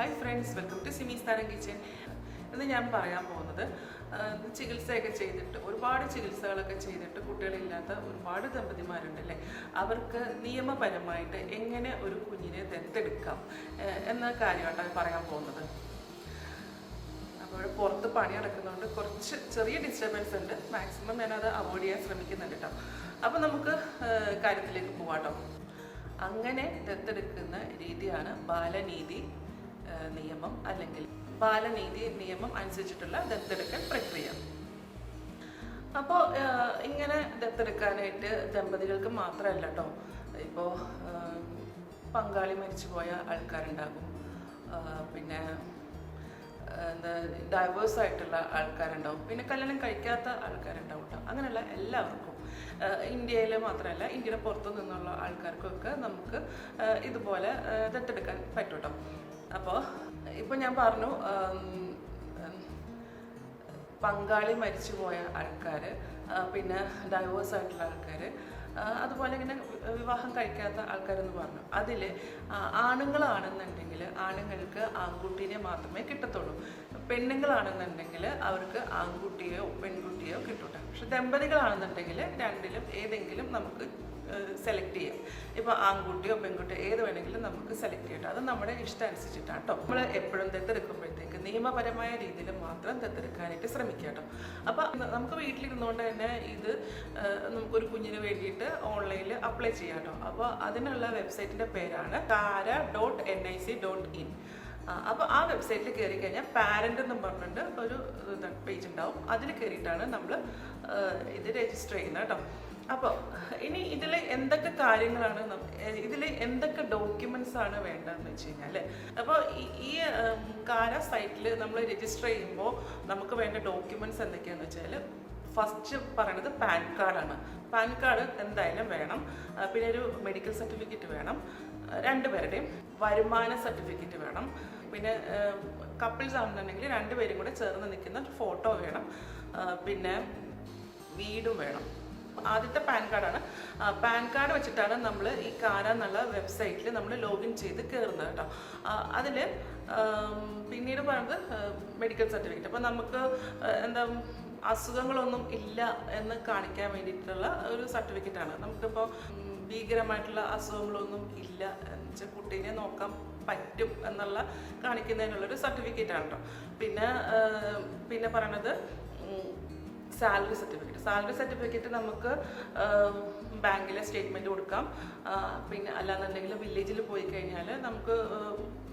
Hi friends welcome to Simi's താരം kitchen ഇന്ന് ഞാൻ പറയാൻ പോകുന്നത് ചികിത്സയൊക്കെ ചെയ്തിട്ട് ഒരുപാട് ചികിത്സകളൊക്കെ ചെയ്തിട്ട് കുട്ടികളില്ലാത്ത ഒരുപാട് ദമ്പതിമാരുണ്ട് അല്ലേ? അവർക്ക് നിയമപരമായിട്ട് എങ്ങനെ ഒരു കുഞ്ഞിനെ ദത്തെടുക്കാം എന്ന കാര്യമായിട്ടാണ് പറയാൻ പോകുന്നത്. അപ്പോൾ പുറത്ത് പണി നടക്കുന്നതുകൊണ്ട് കുറച്ച് ചെറിയ ഡിസ്റ്റർബൻസ് ഉണ്ട്. മാക്സിമം ഞാനത് അവോയ്ഡ് ചെയ്യാൻ ശ്രമിക്കുന്നുണ്ട് കേട്ടോ അപ്പോൾ നമുക്ക് കാര്യത്തിലേക്ക് പോവാട്ടോ. അങ്ങനെ ദത്തെടുക്കുന്ന രീതിയാണ് ബാലനീതി നിയമം അല്ലെങ്കിൽ ബാലനീതി നിയമം അനുസരിച്ചിട്ടുള്ള ദത്തെടുക്കൽ പ്രക്രിയ. അപ്പോൾ ഇങ്ങനെ ദത്തെടുക്കാനായിട്ട് ദമ്പതികൾക്ക് മാത്രമല്ല കേട്ടോ ഇപ്പോൾ പങ്കാളി മരിച്ചുപോയ ആൾക്കാരുണ്ടാകും. പിന്നെ എന്താ ഡൈവേഴ്സ് ആയിട്ടുള്ള ആൾക്കാരുണ്ടാവും പിന്നെ കല്യാണം കഴിക്കാത്ത ആൾക്കാരുണ്ടാവും കേട്ടോ അങ്ങനെയുള്ള എല്ലാവർക്കും ഇന്ത്യയിൽ മാത്രമല്ല ഇന്ത്യയുടെ പുറത്തു നിന്നുള്ള ആൾക്കാർക്കൊക്കെ നമുക്ക് ഇതുപോലെ ദത്തെടുക്കാൻ പറ്റും കേട്ടോ അപ്പോൾ ഇപ്പോൾ ഞാൻ പറഞ്ഞു പങ്കാളി മരിച്ചു പോയ ആൾക്കാർ പിന്നെ ഡൈവേഴ്സ് ആയിട്ടുള്ള ആൾക്കാർ അതുപോലെ ഇങ്ങനെ വിവാഹം കഴിക്കാത്ത ആൾക്കാരെന്ന് പറഞ്ഞു. അതിൽ ആണുങ്ങളാണെന്നുണ്ടെങ്കിൽ ആണുങ്ങൾക്ക് ആൺകുട്ടീനെ മാത്രമേ കിട്ടത്തുള്ളൂ. പെണ്ണുങ്ങളാണെന്നുണ്ടെങ്കിൽ അവർക്ക് ആൺകുട്ടിയോ പെൺകുട്ടിയോ കിട്ടൂട്ടെ പക്ഷെ ദമ്പതികളാണെന്നുണ്ടെങ്കിൽ രണ്ടിലും ഏതെങ്കിലും നമുക്ക് സെലക്ട് ചെയ്യാം. ഇപ്പോൾ ആൺകുട്ടിയോ പെൺകുട്ടിയോ ഏത് വേണമെങ്കിലും നമുക്ക് സെലക്ട് ചെയ്യട്ടോ അത് നമ്മുടെ ഇഷ്ടം അനുസരിച്ചിട്ടാണ് കേട്ടോ. നമ്മൾ എപ്പോഴും ദത്തെടുക്കുമ്പോഴത്തേക്ക് നിയമപരമായ രീതിയിൽ മാത്രം ദത്തെടുക്കാനായിട്ട് ശ്രമിക്കുക കേട്ടോ. അപ്പോൾ നമുക്ക് വീട്ടിലിരുന്നുകൊണ്ട് തന്നെ ഇത് നമുക്കൊരു കുഞ്ഞിന് വേണ്ടിയിട്ട് ഓൺലൈനിൽ അപ്ലൈ ചെയ്യാം കേട്ടോ. അപ്പോൾ അതിനുള്ള വെബ്സൈറ്റിന്റെ പേരാണ് CARA dot N I C dot in അപ്പോൾ ആ വെബ്സൈറ്റിൽ കയറി കഴിഞ്ഞാൽ പാരന്റ് എന്ന് പറഞ്ഞിട്ട് ഒരു പേജ് ഉണ്ടാവും. അതിൽ കയറിയിട്ടാണ് നമ്മൾ ഇത് രജിസ്റ്റർ ചെയ്യുന്നത് കേട്ടോ. അപ്പോൾ ഇനി ഇതിൽ എന്തൊക്കെ കാര്യങ്ങളാണ് ഇതിൽ എന്തൊക്കെ ഡോക്യുമെന്റ്സ് ആണ് വേണ്ടതെന്ന് വെച്ച് കഴിഞ്ഞാൽ അപ്പോൾ ഈ കാര സൈറ്റിൽ നമ്മൾ രജിസ്റ്റർ ചെയ്യുമ്പോൾ നമുക്ക് വേണ്ട ഡോക്യുമെന്റ്സ് എന്തൊക്കെയാണെന്ന് വെച്ചാൽ ഫസ്റ്റ് പറയണത് പാൻ കാർഡാണ് പാൻ കാർഡ് എന്തായാലും വേണം. പിന്നെ ഒരു മെഡിക്കൽ സർട്ടിഫിക്കറ്റ് വേണം. രണ്ടുപേരുടെയും വരുമാന സർട്ടിഫിക്കറ്റ് വേണം. പിന്നെ കപ്പിൾസ് ആണെന്നുണ്ടെങ്കിൽ രണ്ടുപേരും കൂടെ ചേർന്ന് നിൽക്കുന്ന ഫോട്ടോ വേണം. പിന്നെ വീടും വേണം. ആദ്യത്തെ പാൻ കാർഡാണ്. പാൻ കാർഡ് വെച്ചിട്ടാണ് നമ്മൾ ഈ കാര എന്നുള്ള വെബ്സൈറ്റിൽ നമ്മൾ ലോഗിൻ ചെയ്ത് കയറുന്നത് കേട്ടോ. അതിൽ പിന്നീട് പറയുന്നത് മെഡിക്കൽ സർട്ടിഫിക്കറ്റ്. അപ്പോൾ നമുക്ക് എന്താ അസുഖങ്ങളൊന്നും ഇല്ല എന്ന് കാണിക്കാൻ വേണ്ടിയിട്ടുള്ള ഒരു സർട്ടിഫിക്കറ്റാണ്. നമുക്കിപ്പോൾ ഭീകരമായിട്ടുള്ള അസുഖങ്ങളൊന്നും ഇല്ല എന്ന് വെച്ചാൽ കുട്ടീനെ നോക്കാൻ പറ്റും എന്നുള്ള കാണിക്കുന്നതിനുള്ളൊരു സർട്ടിഫിക്കറ്റാണ് കേട്ടോ. പിന്നെ പിന്നെ പറയണത് സാലറി സർട്ടിഫിക്കറ്റ്. സാലറി സർട്ടിഫിക്കറ്റ് നമുക്ക് ബാങ്കിലെ സ്റ്റേറ്റ്മെന്റ് കൊടുക്കാം. പിന്നെ അല്ലാന്നുണ്ടെങ്കിൽ വില്ലേജിൽ പോയി കഴിഞ്ഞാൽ നമുക്ക്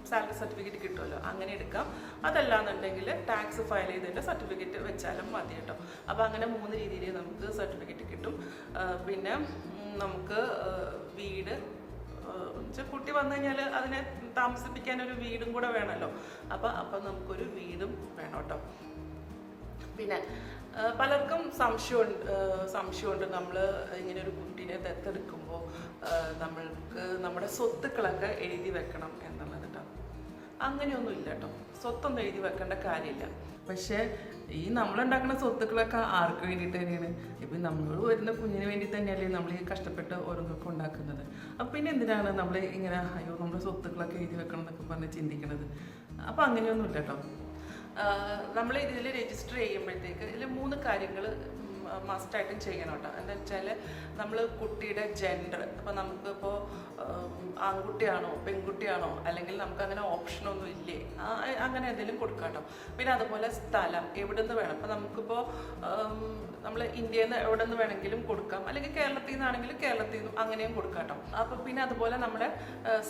സാലറി സർട്ടിഫിക്കറ്റ് കിട്ടുമല്ലോ. അങ്ങനെ എടുക്കാം. അതല്ലാന്നുണ്ടെങ്കിൽ ടാക്സ് ഫയൽ ചെയ്തതിന്റെ സർട്ടിഫിക്കറ്റ് വെച്ചാലും മതി കേട്ടോ. അപ്പോൾ അങ്ങനെ മൂന്ന് രീതിയിൽ നമുക്ക് സർട്ടിഫിക്കറ്റ് കിട്ടും. പിന്നെ നമുക്ക് വീട് കുട്ടി വന്നു കഴിഞ്ഞാൽ അതിനെ താമസിപ്പിക്കാൻ ഒരു വീടും കൂടെ വേണമല്ലോ അപ്പോൾ അപ്പം നമുക്കൊരു വീടും വേണം കേട്ടോ. പിന്നെ പലർക്കും സംശയമുണ്ട് സംശയമുണ്ട്. നമ്മൾ ഇങ്ങനെ ഒരു കുട്ടീനെ ദത്തെടുക്കുമ്പോൾ നമ്മൾക്ക് നമ്മുടെ സ്വത്തുക്കളൊക്കെ എഴുതി വെക്കണം എന്നുള്ളത് കേട്ടോ അങ്ങനെയൊന്നും ഇല്ല കേട്ടോ സ്വത്തൊന്നും എഴുതി വെക്കേണ്ട കാര്യമില്ല. പക്ഷേ ഈ നമ്മളുണ്ടാക്കുന്ന സ്വത്തുക്കളൊക്കെ ആർക്ക് വേണ്ടിയിട്ട് തന്നെയാണ്? ഇപ്പം നമ്മൾ വരുന്ന കുഞ്ഞിന് വേണ്ടി തന്നെയല്ലേ നമ്മൾ ഈ കഷ്ടപ്പെട്ട് ഓരോന്നൊക്കെ ഉണ്ടാക്കുന്നത്. അപ്പം പിന്നെ എന്തിനാണ് നമ്മൾ ഇങ്ങനെ അയ്യോ നമ്മുടെ സ്വത്തുക്കളൊക്കെ എഴുതി വെക്കണം എന്നൊക്കെ പറഞ്ഞ് ചിന്തിക്കുന്നത് അപ്പം അങ്ങനെയൊന്നുമില്ല കേട്ടോ നമ്മൾ ഇതിൽ രജിസ്റ്റർ ചെയ്യുമ്പോഴത്തേക്ക് ഇതിൽ മൂന്ന് കാര്യങ്ങൾ മസ്റ്റായിട്ടും ചെയ്യണം കേട്ടോ. എന്താ വെച്ചാൽ നമ്മൾ കുട്ടിയുടെ ജെൻഡർ അപ്പോൾ നമുക്കിപ്പോൾ ആൺകുട്ടിയാണോ പെൺകുട്ടിയാണോ അല്ലെങ്കിൽ നമുക്കങ്ങനെ ഓപ്ഷനൊന്നും ഇല്ലേ? അങ്ങനെ എന്തെങ്കിലും കൊടുക്കാം കേട്ടോ. പിന്നെ അതുപോലെ സ്ഥലം എവിടെ നിന്ന് വേണം? അപ്പോൾ നമുക്കിപ്പോൾ നമ്മൾ ഇന്ത്യയിൽ നിന്ന് എവിടെ നിന്ന് വേണമെങ്കിലും കൊടുക്കാം. അല്ലെങ്കിൽ കേരളത്തിൽ നിന്നാണെങ്കിലും കേരളത്തിൽ നിന്നും അങ്ങനെയും കൊടുക്കാം കേട്ടോ. അപ്പോൾ പിന്നെ അതുപോലെ നമ്മുടെ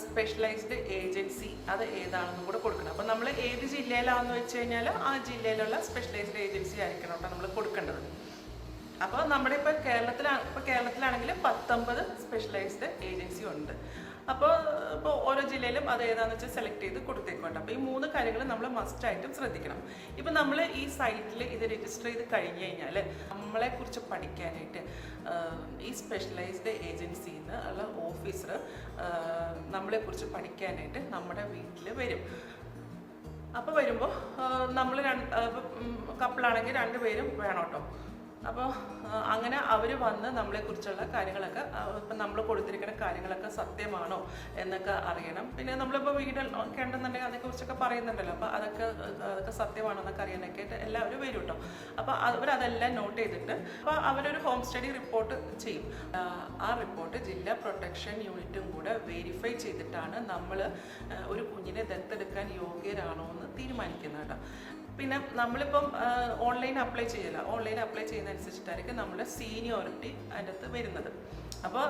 സ്പെഷ്യലൈസ്ഡ് ഏജൻസി അത് ഏതാണെന്നും കൂടെ കൊടുക്കണം. അപ്പോൾ നമ്മൾ ഏത് ജില്ലയിലാണെന്ന് വെച്ച് കഴിഞ്ഞാൽ ആ ജില്ലയിലുള്ള സ്പെഷ്യലൈസ്ഡ് ഏജൻസി ആയിരിക്കണം കേട്ടോ നമ്മൾ കൊടുക്കേണ്ടത്. അപ്പോൾ നമ്മുടെ ഇപ്പോൾ കേരളത്തിലാണ് ഇപ്പോൾ കേരളത്തിലാണെങ്കിൽ പത്തൊമ്പത് സ്പെഷ്യലൈസ്ഡ് ഏജൻസി ഉണ്ട്. അപ്പോൾ ഇപ്പോൾ ഓരോ ജില്ലയിലും അത് ഏതാണെന്ന് വെച്ചാൽ സെലക്ട് ചെയ്ത് കൊടുത്തേക്കോട്ടെ അപ്പോൾ ഈ മൂന്ന് കാര്യങ്ങൾ നമ്മൾ മസ്റ്റായിട്ടും ശ്രദ്ധിക്കണം. ഇപ്പം നമ്മൾ ഈ സൈറ്റിൽ ഇത് രജിസ്റ്റർ ചെയ്ത് കഴിഞ്ഞ് കഴിഞ്ഞാൽ നമ്മളെക്കുറിച്ച് പഠിക്കാനായിട്ട് ഈ സ്പെഷ്യലൈസ്ഡ് ഏജൻസിയിൽ നിന്ന് ഉള്ള ഓഫീസർ നമ്മളെക്കുറിച്ച് പഠിക്കാനായിട്ട് നമ്മുടെ വീട്ടിൽ വരും. അപ്പോൾ വരുമ്പോൾ നമ്മൾ രണ്ട് കപ്പിളാണെങ്കിൽ രണ്ടുപേരും വേണം കേട്ടോ അപ്പോൾ അങ്ങനെ അവർ വന്ന് നമ്മളെക്കുറിച്ചുള്ള കാര്യങ്ങളൊക്കെ ഇപ്പം നമ്മൾ കൊടുത്തിരിക്കുന്ന കാര്യങ്ങളൊക്കെ സത്യമാണോ എന്നൊക്കെ അറിയണം. പിന്നെ നമ്മളിപ്പോൾ വീട് ഒക്കെ ഉണ്ടെന്നുണ്ടെങ്കിൽ അതേക്കുറിച്ചൊക്കെ പറയുന്നുണ്ടല്ലോ. അപ്പോൾ അതൊക്കെ അതൊക്കെ സത്യമാണോ എന്നൊക്കെ അറിയാനൊക്കെ ആയിട്ട് എല്ലാവരും വരും കേട്ടോ അപ്പോൾ അതെല്ലാം നോട്ട് ചെയ്തിട്ട് അപ്പോൾ അവരൊരു ഹോം സ്റ്റഡി റിപ്പോർട്ട് ചെയ്യും. ആ റിപ്പോർട്ട് ജില്ലാ പ്രൊട്ടക്ഷൻ യൂണിറ്റും കൂടെ വെരിഫൈ ചെയ്തിട്ടാണ് നമ്മൾ ഒരു കുഞ്ഞിനെ ദത്തെടുക്കാൻ യോഗ്യരാണോ എന്ന് തീരുമാനിക്കുന്നത് കേട്ടോ പിന്നെ നമ്മളിപ്പം ഓൺലൈൻ അപ്ലൈ ചെയ്യില്ല ഓൺലൈൻ അപ്ലൈ ചെയ്യുന്ന അനുസരിച്ചിട്ടായിരിക്കും നമ്മുടെ സീനിയോറിറ്റി അതിന്റെ അകത്ത് വരുന്നത്. അപ്പോൾ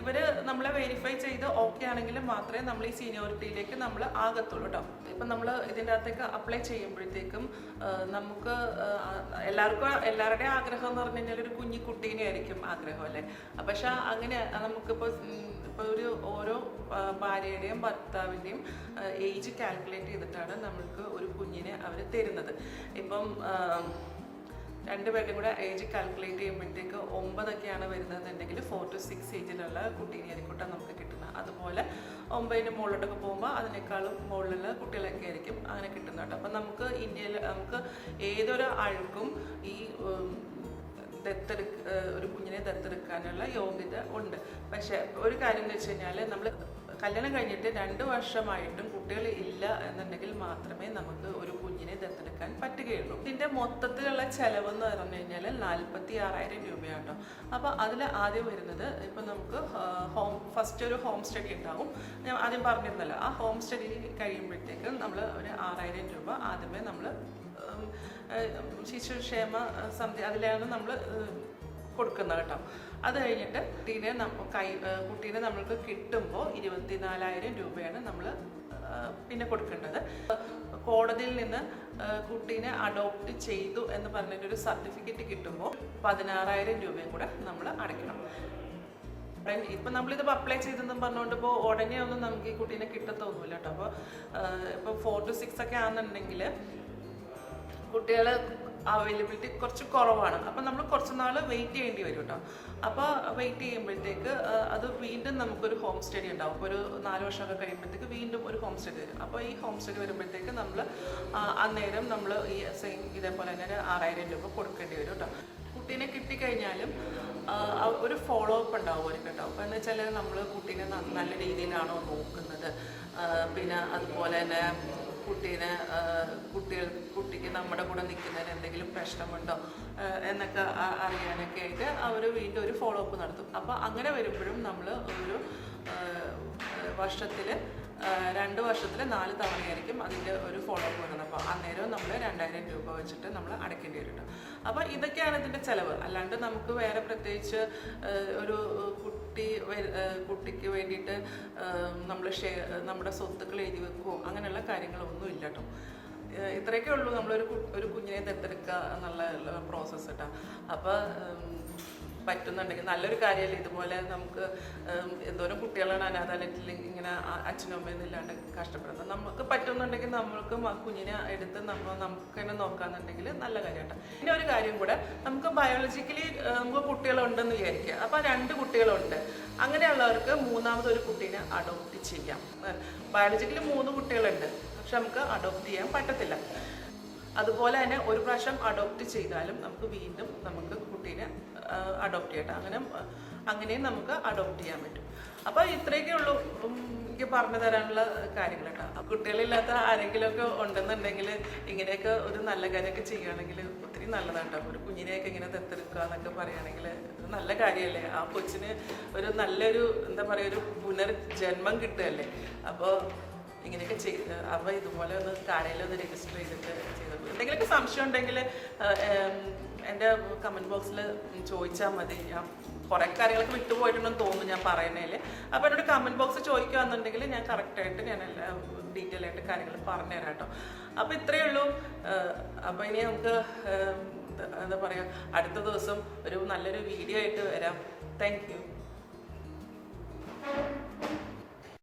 ഇവർ നമ്മളെ വെരിഫൈ ചെയ്ത് ഓക്കെ ആണെങ്കിൽ മാത്രമേ നമ്മൾ ഈ സീനിയോറിറ്റിയിലേക്ക് നമ്മൾ ആകത്തുള്ളൂ കേട്ടോ ഇപ്പം നമ്മൾ ഇതിന്റെ അകത്തേക്ക് അപ്ലൈ ചെയ്യുമ്പോഴത്തേക്കും നമുക്ക് എല്ലാവർക്കും എല്ലാവരുടെയും ആഗ്രഹം എന്ന് പറഞ്ഞു കഴിഞ്ഞാൽ ഒരു കുഞ്ഞി കുട്ടീനെ ആയിരിക്കും ആഗ്രഹം അല്ലേ? പക്ഷെ അങ്ങനെ നമുക്കിപ്പോൾ ഇപ്പോൾ ഒരു ഓരോ ഭാര്യയുടെയും ഭർത്താവിന്റെയും ഏജ് കാൽക്കുലേറ്റ് ചെയ്തിട്ടാണ് നമ്മൾക്ക് ഒരു കുഞ്ഞിനെ അവർ തരുന്നത്. ഇപ്പം രണ്ടുപേരുടെയും കൂടെ ഏജ് കാൽക്കുലേറ്റ് ചെയ്യുമ്പോഴത്തേക്ക് ഒമ്പതൊക്കെയാണ് വരുന്നതെന്നുണ്ടെങ്കിൽ ഫോർ ടു സിക്സ് ഏജിലുള്ള കുട്ടീനെ ആയിരിക്കട്ടെ നമുക്ക് കിട്ടുന്നത്. അതുപോലെ ഒമ്പതിന് മുകളിലോട്ടൊക്കെ പോകുമ്പോൾ അതിനേക്കാളും മുകളിലുള്ള കുട്ടികളൊക്കെ ആയിരിക്കും അങ്ങനെ കിട്ടുന്നത് കേട്ടോ. അപ്പം നമുക്ക് ഇന്ത്യയിൽ നമുക്ക് ഏതൊരു ആൾക്കും ഈ ദത്തെടുക്ക ഒരു കുഞ്ഞിനെ ദത്തെടുക്കാനുള്ള യോഗ്യത ഉണ്ട്. പക്ഷേ ഒരു കാര്യം എന്ന് വെച്ച് കഴിഞ്ഞാൽ നമ്മൾ കല്യാണം കഴിഞ്ഞിട്ട് രണ്ട് വർഷമായിട്ടും കുട്ടികൾ ഇല്ല എന്നുണ്ടെങ്കിൽ മാത്രമേ നമുക്ക് ഒരു കുഞ്ഞിനെ ദത്തെടുക്കാൻ പറ്റുകയുള്ളൂ. ഇതിന്റെ മൊത്തത്തിലുള്ള ചെലവ് എന്ന് പറഞ്ഞു കഴിഞ്ഞാൽ നാൽപ്പത്തി ആറായിരം രൂപയാട്ടോ. അപ്പോൾ അതിൽ ആദ്യം വരുന്നത് ഇപ്പം നമുക്ക് ഹോം ഫസ്റ്റ് ഒരു ഹോം സ്റ്റഡി ഉണ്ടാവും. ഞാൻ ആദ്യം പറഞ്ഞിരുന്നല്ലോ ആ ഹോം സ്റ്റഡി കഴിയുമ്പോഴത്തേക്ക് നമ്മൾ ഒരു ആറായിരം രൂപ ആദ്യമേ നമ്മൾ ശിശുക്ഷേമ സമിതി അതിലാണ് നമ്മൾ കൊടുക്കുന്നത് കേട്ടോ. അത് കഴിഞ്ഞിട്ട് കുട്ടീനെ കൈ കുട്ടീനെ നമ്മൾക്ക് കിട്ടുമ്പോൾ ഇരുപത്തിനാലായിരം രൂപയാണ് നമ്മൾ പിന്നെ കൊടുക്കേണ്ടത്. കോടതിയിൽ നിന്ന് കുട്ടീനെ അഡോപ്റ്റ് ചെയ്തു എന്ന് പറഞ്ഞിട്ടൊരു സർട്ടിഫിക്കറ്റ് കിട്ടുമ്പോൾ പതിനാറായിരം രൂപയും കൂടെ നമ്മൾ അടയ്ക്കണം. ഇപ്പം ഇപ്പൊ നമ്മളിത് അപ്ലൈ ചെയ്തെന്നും പറഞ്ഞുകൊണ്ട് ഇപ്പോൾ ഉടനെ ഒന്നും നമുക്ക് ഈ കുട്ടീനെ കിട്ടത്തൊന്നുമില്ല കേട്ടോ. അപ്പോൾ ഇപ്പോൾ ഫോർ ടു സിക്സ് ഒക്കെ ആണെന്നുണ്ടെങ്കിൽ കുട്ടികൾ അവൈലബിലിറ്റി കുറച്ച് കുറവാണ്. അപ്പം നമ്മൾ കുറച്ച് നാൾ വെയിറ്റ് ചെയ്യേണ്ടി വരും കേട്ടോ അപ്പോൾ വെയിറ്റ് ചെയ്യുമ്പോഴത്തേക്ക് അത് വീണ്ടും നമുക്കൊരു ഹോം സ്റ്റഡി ഉണ്ടാവും. ഒരു നാല് വർഷമൊക്കെ കഴിയുമ്പോഴത്തേക്ക് വീണ്ടും ഒരു ഹോം സ്റ്റഡി വരും. അപ്പോൾ ഈ ഹോം സ്റ്റഡി വരുമ്പോഴത്തേക്ക് നമ്മൾ അന്നേരം നമ്മൾ ഈ സെയിം ഇതേപോലെ തന്നെ ഒരു ആറായിരം രൂപ കൊടുക്കേണ്ടി വരും കേട്ടോ കുട്ടീനെ കിട്ടിക്കഴിഞ്ഞാലും ഒരു ഫോളോ അപ്പ് ഉണ്ടാവുമായിരിക്കും കേട്ടോ അപ്പോൾ എന്ന് വെച്ചാൽ നമ്മൾ കുട്ടീനെ നല്ല രീതിയിലാണോ നോക്കുന്നത്? പിന്നെ അതുപോലെ തന്നെ കുട്ടീനെ കുട്ടികൾ കുട്ടിക്ക് നമ്മുടെ കൂടെ നിൽക്കുന്നതിന് എന്തെങ്കിലും പ്രശ്നമുണ്ടോ എന്നൊക്കെ അറിയാനൊക്കെ ആയിട്ട് അവർ വീണ്ടും ഒരു ഫോളോ അപ്പ് നടത്തും. അപ്പോൾ അങ്ങനെ വരുമ്പോഴും നമ്മൾ ഒരു വർഷത്തിൽ രണ്ട് വർഷത്തിൽ നാല് തവണയായിരിക്കും അതിന്റെ ഒരു ഫോളോ അപ്പ് വരുന്നത് അപ്പോൾ അന്നേരം നമ്മൾ രണ്ടായിരം രൂപ വെച്ചിട്ട് നമ്മൾ അടയ്ക്കേണ്ടി വരും അപ്പോൾ ഇതൊക്കെയാണ് ഇതിന്റെ ചിലവ്. അല്ലാണ്ട് നമുക്ക് വേറെ പ്രത്യേകിച്ച് ഒരു കുട്ടി കുട്ടിക്ക് വേണ്ടിയിട്ട് നമ്മൾ ഷെയർ നമ്മുടെ സ്വത്തുക്കൾ എഴുതി വെക്കുമോ അങ്ങനെയുള്ള കാര്യങ്ങളൊന്നും ഇല്ല കേട്ടോ ഇത്രയൊക്കെ ഉള്ളൂ നമ്മളൊരു ഒരു കുഞ്ഞിനെ ദത്തെടുക്കുക എന്നുള്ള പ്രോസസ്സ് കേട്ടോ അപ്പോൾ പറ്റുന്നുണ്ടെങ്കിൽ നല്ലൊരു കാര്യമല്ലേ ഇതുപോലെ നമുക്ക് എന്തോരം കുട്ടികളാണ് അനാഥാലയത്തിൽ ഇങ്ങനെ അച്ഛനും അമ്മയും ഇല്ലാണ്ട് കഷ്ടപ്പെടുന്നത്. നമുക്ക് പറ്റുന്നുണ്ടെങ്കിൽ നമ്മൾക്ക് ആ കുഞ്ഞിനെ എടുത്ത് നമ്മൾ നമുക്ക് തന്നെ നോക്കാന്നുണ്ടെങ്കിൽ നല്ല കാര്യമാട്ടോ. പിന്നെ ഒരു കാര്യം കൂടെ നമുക്ക് ബയോളജിക്കലി നമുക്ക് കുട്ടികളുണ്ടെന്ന് വിചാരിക്കുക. അപ്പോൾ രണ്ട് കുട്ടികളുണ്ട്. അങ്ങനെയുള്ളവർക്ക് മൂന്നാമത് ഒരു കുട്ടീനെ അഡോപ്റ്റ് ചെയ്യാം. ബയോളജിക്കലി മൂന്ന് കുട്ടികളുണ്ട്. പക്ഷെ നമുക്ക് അഡോപ്റ്റ് ചെയ്യാൻ പറ്റത്തില്ല. അതുപോലെ തന്നെ ഒരു പ്രാവശ്യം അഡോപ്റ്റ് ചെയ്താലും നമുക്ക് വീണ്ടും നമുക്ക് കുട്ടീനെ അഡോപ്റ്റ് ചെയ്യട്ടെ അങ്ങനെ അങ്ങനെയും നമുക്ക് അഡോപ്റ്റ് ചെയ്യാൻ പറ്റും. അപ്പോൾ ഇത്രയൊക്കെ ഉള്ളൂ. എനിക്ക് പറഞ്ഞു തരാനുള്ള കാര്യങ്ങൾ കേട്ടോ. കുട്ടികളില്ലാത്ത ആരെങ്കിലുമൊക്കെ ഉണ്ടെന്നുണ്ടെങ്കിൽ ഇങ്ങനെയൊക്കെ ഒരു നല്ല കാര്യമൊക്കെ ചെയ്യുകയാണെങ്കിൽ ഒത്തിരി നല്ലതാണ് ഒരു കുഞ്ഞിനെയൊക്കെ ഇങ്ങനെ ദത്തെടുക്കുക എന്നൊക്കെ പറയുകയാണെങ്കിൽ നല്ല കാര്യമല്ലേ? ആ കൊച്ചിന് ഒരു നല്ലൊരു എന്താ പറയുക ഒരു പുനർജന്മം കിട്ടുകയല്ലേ? അപ്പോൾ ഇങ്ങനെയൊക്കെ ചെയ്ത് അവ ഇതുപോലെ ഒന്ന് കടയിൽ ഒന്ന് രജിസ്റ്റർ ചെയ്തിട്ട് ചെയ്തത്. എന്തെങ്കിലുമൊക്കെ സംശയം ഉണ്ടെങ്കിൽ എന്റെ കമന്റ് ബോക്സിൽ ചോദിച്ചാൽ മതി. ഞാൻ കുറേ കാര്യങ്ങളൊക്കെ വിട്ടുപോയിട്ടുണ്ടെന്ന് തോന്നുന്നു ഞാൻ പറയുന്നതിൽ അപ്പോൾ എന്നോട് കമന്റ് ബോക്സ് ചോദിക്കുകയാണെന്നുണ്ടെങ്കിൽ ഞാൻ കറക്റ്റായിട്ട് ഞാൻ എല്ലാ ഡീറ്റെയിൽ ആയിട്ട് കാര്യങ്ങൾ പറഞ്ഞുതരാം കേട്ടോ. അപ്പോൾ ഇത്രയേ ഉള്ളൂ. അപ്പോൾ ഇനി നമുക്ക് എന്താ പറയുക അടുത്ത ദിവസം ഒരു നല്ലൊരു വീഡിയോ ആയിട്ട് വരാം. Thank you